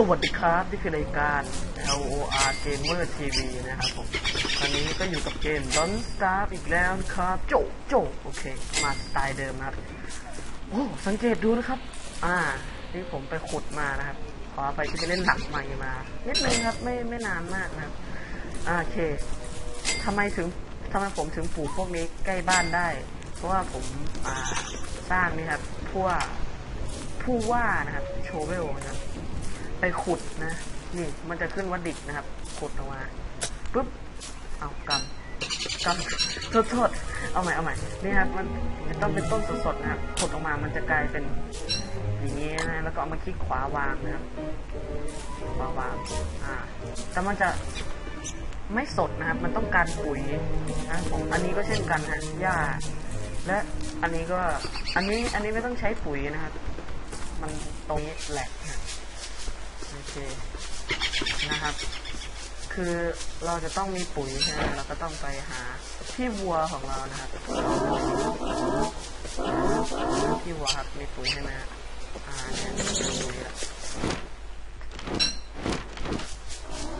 สวัสดีครับ นี่คือรายการ LOR Gamer TV นะครับผมตอนนี้ก็อยู่กับเกม Don't Starve อีกแล้วครับ โจโจโอเค มาสไตล์เดิมนะครับ โอ้สังเกตดูนะครับ อ่า ที่ผมไปขุดมานะครับ ขอไปที่ไปเล่นหลักใหม่มา นิดนึงครับ ไม่ไม่นานมากนะครับอ่าโอเคทำไมถึงทำไมผมถึงปลูกพวกนี้ใกล้บ้านได้ เพราะว่าผมอ่าสร้างนี่ครับพวกผู้ว่านะครับโชเวลนะครับ ไปขุดนะ นี่มันจะขึ้นว่าดิกนะครับ ขุดออกมาปุ๊บ เอากำกำโทษโทษเอาใหม่เอาใหม่ นี่ครับ มันจะต้องเป็นต้นสดๆนะครับ ขุดออกมา มันจะกลายเป็นอย่างนี้นะ แล้วก็เอามาคลิกขวาวางนะครับ ขวาวาง อ่า แต่มันจะไม่สดนะครับ มันต้องการปุ๋ยนะผมอันนี้ก็เช่นกันฮะหญ้า และอันนี้ก็ อันนี้ อันนี้ไม่ต้องใช้ปุ๋ยนะครับ มันตรงนี้แหลกนะ เคนะครับ คือเราจะต้องมีปุ๋ยใช่ไหมเราก็ต้องไปหาที่วัวของเรานะครับที่วัวครับมีปุ๋ยใช่ไหมอ่าเนี่ยมีปุ๋ยละ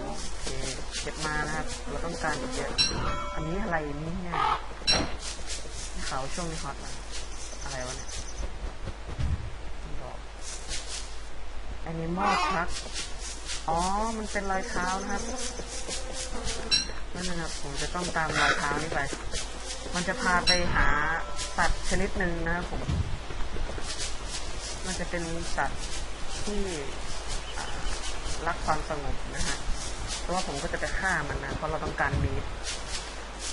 โอเคเก็บมานะครับเราต้องการเยอะอันนี้อะไรนี่เนี่ยเขาช่วงนี้ฮอตอะไรวะเนี่ยบอก Animal Truck อ๋อ มันเป็นรอยเท้านะครับนั่นนะครับ ผมจะต้องตามรอยเท้านี้ไป มันจะพาไปหาสัตว์ชนิดหนึ่งนะครับผม มันจะเป็นสัตว์ที่รักความสงบนะฮะเพราะว่าผมก็จะไปฆ่ามันนะ เพราะเราต้องการบีท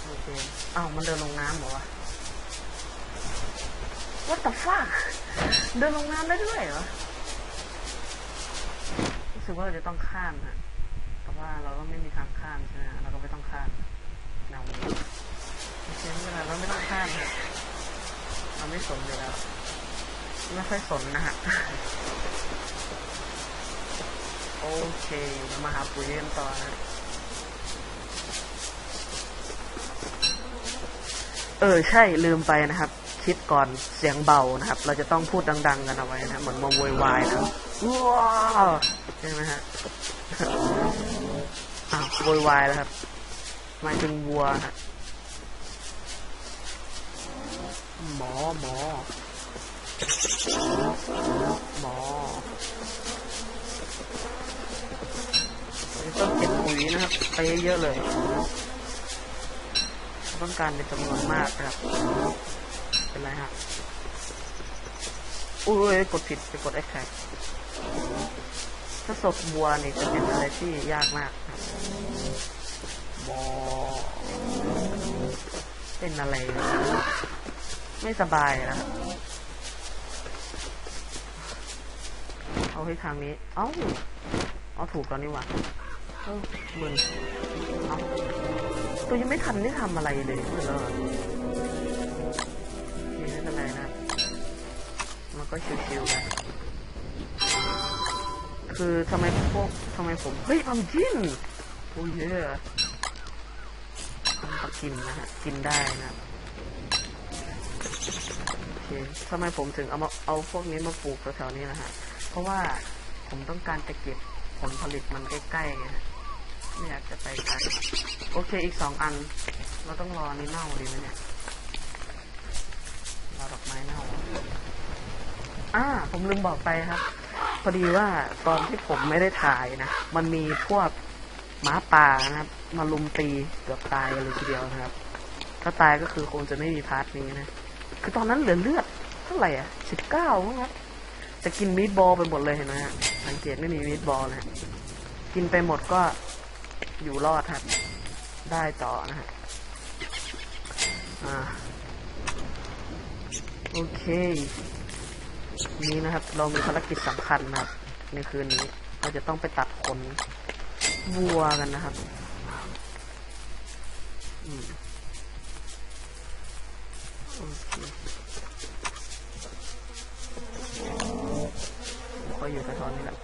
โอเคอ้าวมันเดินลงน้ำเหรอวะ What the fuck เดินลงน้ำได้ด้วยเหรอ รู้สึกว่าเราจะต้องข้ามฮะแต่ว่าเราก็ไม่มีทางข้ามใช่ไหมเราก็ไม่ต้องข้ามแนวนี้โอเคไม่เป็นไรเราไม่ต้องข้ามฮะเราไม่สนอยู่แล้วไม่ค่อยสนนะฮะโอเคเรามาหาปุ๋ยกันต่อนะเออใช่ลืมไปนะครับ คิดก่อนเสียงเบานะครับ เราจะต้องพูดดัง ๆ กันเอาไว้นะเหมือนมาโวยวายนะ ว้าวใช่ไหมฮะอ้าวโวยวายแล้วครับหมายถึงวัวฮะหมอหมอหมอต้องเก็บปุ๋ยนะครับไปเยอะๆเลยต้องการเป็นจำนวนมากครับ เป็นไรฮะ อุ้ย กดผิดไปกด a อ t แท k ถ้าศพวัวนี่จะเป็นอะไรที่ยากมากครับบอเป็นอะไร ไม่สบายนะเอาให้ทางนี้ เอ้า เอาถูกแล้วนี่ว่าเออมึนเอาตัวยังไม่ทันได้ทำอะไรเลยเหรอนี่ไม่เป็นไรนะ มันก็ชิวๆไป คือทำไมพวกทำไมผม เฮ้ยพัมกินโอ้ยเยอะทำปลากินนะฮะ กินได้นะโอเคทำไมผมถึงเอามาเอาพวกนี้มาปลูกแถวๆนี้นะฮะ เพราะว่าผมต้องการจะเก็บผลผลิตมันใกล้ๆไงไม่อยากจะไปไกลโอเคอีกสองอัน เราต้องรอนี้เน่าดีไหมเนี่ยรอดอกไม้เน่าอ่าผมลืมบอกไปครับ พอดีว่าตอนที่ผมไม่ได้ถ่ายนะ มันมีพวกหมาป่านะครับ มาลุมตีเกือบตายเลยทีเดียวนะครับ ถ้าตายก็คือคงจะไม่มีพาร์ทนี้นะ คือตอนนั้นเหลือเลือดเท่าไหร่อะสิบเก้ามั้งครับจะกินมีดบอลไปหมดเลยเห็นไหมฮะสังเกตไม่มีมีดบอลนะฮะกินไปหมดก็อยู่รอดครับ ได้ต่อนะฮะอ่าโอเค นี้นะครับ เรามีภารกิจสำคัญนะครับ ในคืนนี้ เราจะต้องไปตัดขนวัวกันนะครับอืมโอเคผมก็อยู่แถวๆนี้แหละ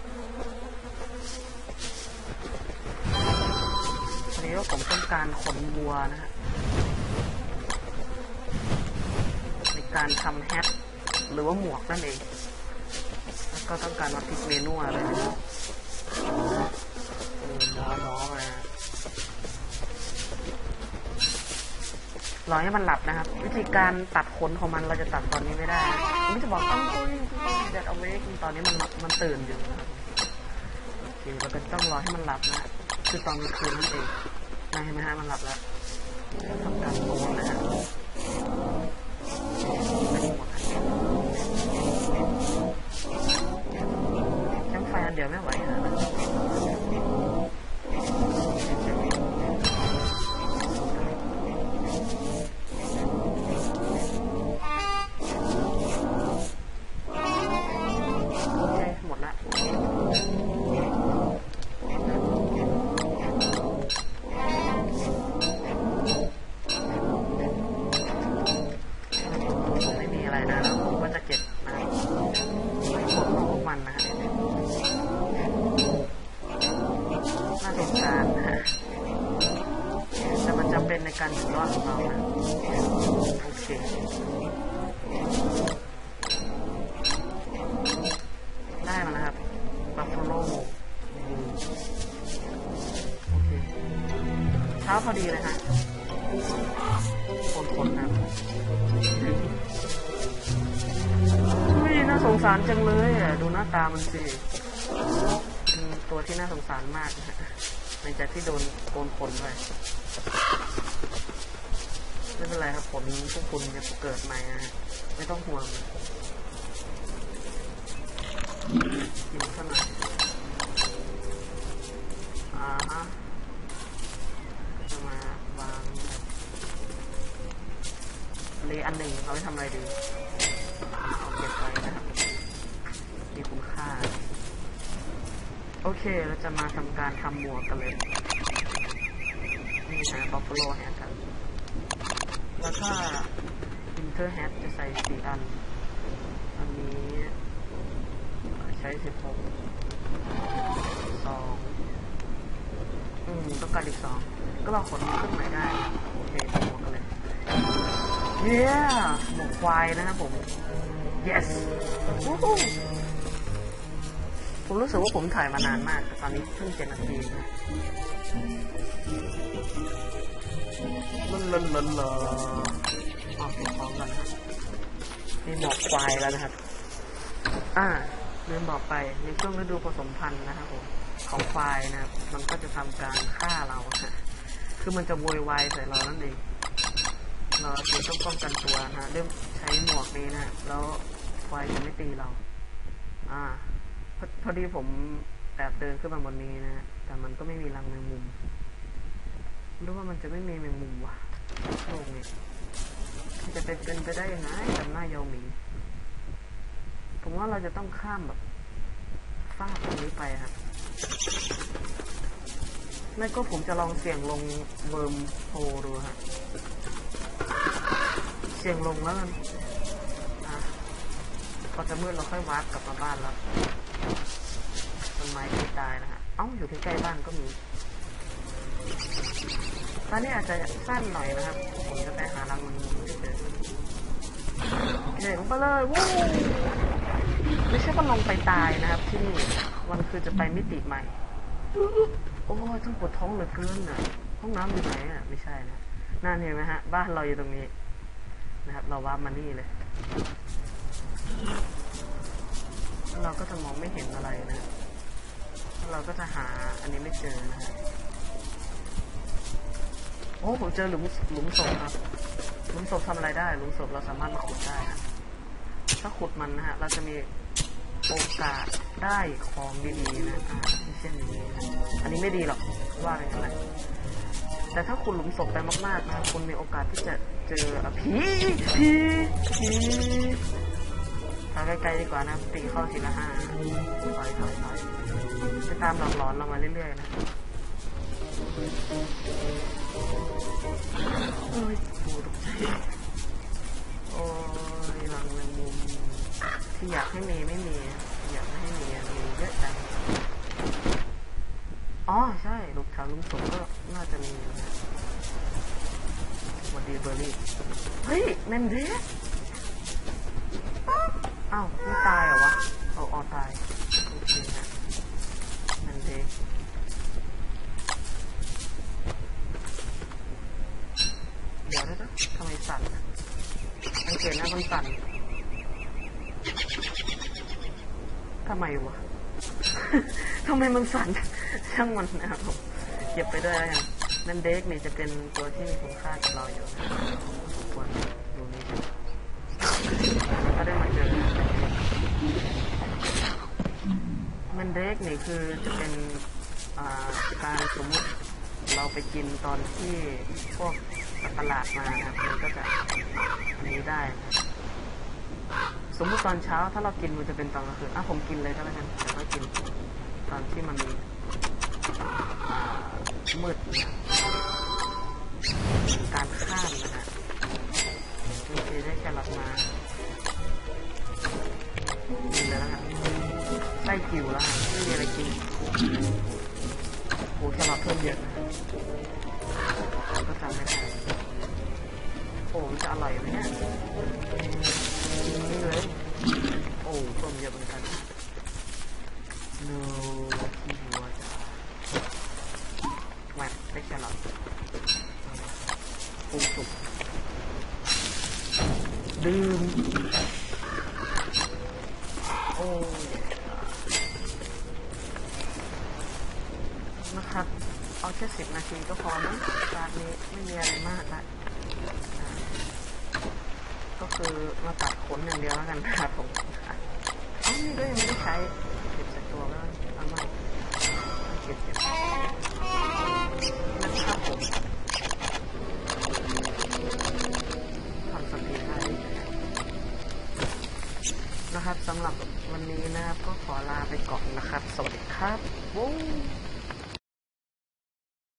ทีนี้ว่าผมต้องการขนวัวนะฮะในการทำแฮท หรือว่าหมวกนั่นเองก็ต้องการมาพลิกเมนูอะไรนะล้อล้อมาลอให้มันหลับนะครับ วิธีการตัดขนของมันเราจะตัดตอนนี้ไม่ได้ผมจะบอกต้องตุ้ยเด็ดเอาไว้ตอนนี้มันมันตื่นอยู่นะครัอเราก็ต้องรอให้มันหลับนะคือตอนกลางคืนนั่นเองนะเห็นไหมฮะมันหลับแล้วทำการโกงนะฮะ สงสารนะฮะแต่มันจำเป็นในการอยู่รอดของเรานะโอเคได้มาแล้วครับบัฟฟาโลโอเคเช้าพอดีเลยฮะคนๆครับถึงน่าสงสารจังเลยอะ ดูหน้าตามันสิ เป็นตัวที่น่าสงสารมากนะฮะในจากที่โดนโกนขนไปไม่เป็นไรครับผลพวกคุณจะเกิดใหม่นะฮะไม่ต้องห่วงกินสักหน่อยอ่าฮะจะมาวางเลอันหนึ่งเอาไปทำอะไรดีเอาเก็บไว้นะครับมีคุณค่า โอเค เราจะมาทำการทำหมวกกันเลย นี่นะบัฟฟาโลแฮทครับ แล้วก็อินเทอร์แฮทจะใส่สี่อัน อันนี้ ใช้สิบหกสองอืมต้องการอีกสอง ก็เราขนขึ้นใหม่ได้ โอเคหมวกกันเลยเย้หมวกควายนะครับผม yes วู้ฮู้ ผมรู้สึกว่าผมถ่ายมานานมากแต่ตอนนี้เพิ่งเจ็ดนาทีนะลนลนลนลออกพร้อมกันนะมีหมวกควายแล้วนะครับ อ่าลืมบอกไปในช่วงฤดูผสมพันธุ์นะครับผมของควายนะครับ มันก็จะทำการฆ่าเราฮะคือมันจะโวยวายใส่เรานั่นเองเราจึงต้องป้องกันตัวนะเริ่มใช้หมวกนี้นะฮะแล้วควายจะไม่ตีเรา อ่า พอพอดีผมแอบเดินขึ้นมาบนนี้นะแต่มันก็ไม่มีรังแมงมุมรือว่ามันจะไม่มีแมงมุมวะโลกนี้มันจะเป็นเป็นไปได้ยังไงกับหน้าเยาหมีผมว่าเราจะต้องข้ามแบบฟากตรงนี้ไปครับไม่ก็ผมจะลองเสี่ยงลงเวิร์มโฮดูฮะเสี่ยงลงแล้วกันอะพอจะมืดเราค่อยวาร์ปกลับมาบ้านแล้ว ไม้ที่ตายนะฮะ เอ้าอยู่ใกล้ๆบ้านก็มีตอนนี้อาจจะสั้นหน่อยนะครับ ผมจะไปหารังมันไม่เจอเด็กลงไปเลยวู้ไม่ใช่ว่าลงไปตายนะครับ ที่นี่ มันคือจะไปมิติใหม่ โอ้ยต้องปวดท้องเหลือเกินอะ ห้องน้ำอยู่ไหนอะ ไม่ใช่นะนั่นเห็นไหมฮะ บ้านเราอยู่ตรงนี้ นะครับ เราว่ามานี่เลยแล้วเราก็จะมองไม่เห็นอะไรนะ เราก็จะหาอันนี้ไม่เจอนะฮะโอ้ผมเจอหลุมหลุมศพครับ หลุมศพทำอะไรได้ หลุมศพเราสามารถมาขุดได้ฮะถ้าขุดมันนะฮะ เราจะมีโอกาสได้ของดีๆนะอ่าเช่นนี้นะอันนี้ไม่ดีหรอกว่าไปงั้นแหละแต่ถ้าคุณหลุมศพไปมากๆนะคุณมีโอกาสที่จะเจอผีผีผี ทางไกล้ๆดีกว่านะตีเข้าทีละห้าถอยถอยถอยจะตามหลอกหลอนเรามาเรื่อยๆนะโอ้ยปูตกใจโอ้ยรังแมงมุมที่อยากให้เมีไม่มีอยากให้เมีอะมีเยอะจังอ๋อใช่ลูกแถวลุงสมก็น่าจะมีนะวัสดีเบอร์รี่เฮ้ยแมนเดส อ้าวไม่ตายเหรอวะเอาออตาย โอเคนะนั่นเองเดี๋ยวนะทำไมสั่นนะสังเกตหน้ามันสั่นทำไมวะ ทำไมมันสั่น ช่างมันนะครับเก็บไปด้วยนั่นเด็กนี่จะเป็นตัวที่มีคุณค่ากับเราอยู่ เด็กนี่คือจะเป็นอ่าการสมมติเราไปกินตอนที่พวกสัตว์ประหลาดมานะครับมันก็จะนี้ได้ สมมติตอนเช้าถ้าเรากินมันจะเป็นตอนกลางคืนอะผมกินเลยก็แล้วกันแต่ก็กินตอนที่มันมืดการข้ามนะฮะมีทีได้แค่รอทมา ไส้กิ่วแล้วไม่มีอะไรกินโอ้แครอทเพิ่มเยอะก็ทำไม่ได้โอ้จะอร่อยไหมเนี่ยนี่เลยโอ้ต้มเยอะเหมือนกัน no ที่หัวจะแหวกได้แค่หรอทปรุงสุกดื่มโอ้นะครับ เอาแค่สิบนาทีก็พอมั้งการนี้ไม่มีอะไรมากละก็คือมาตัดขนอย่างเดียวแล้วกันนะครับผมอ๋อนี่ก็ยังไม่ได้ใช้เก็บใส่ตัวแล้วเอาม่เก็บเก็บนะครับผมทำสปีดได้นะครับสำหรับวันนี้นะครับก็ขอลาไปก่อนนะครับ สวัสดีครับวู้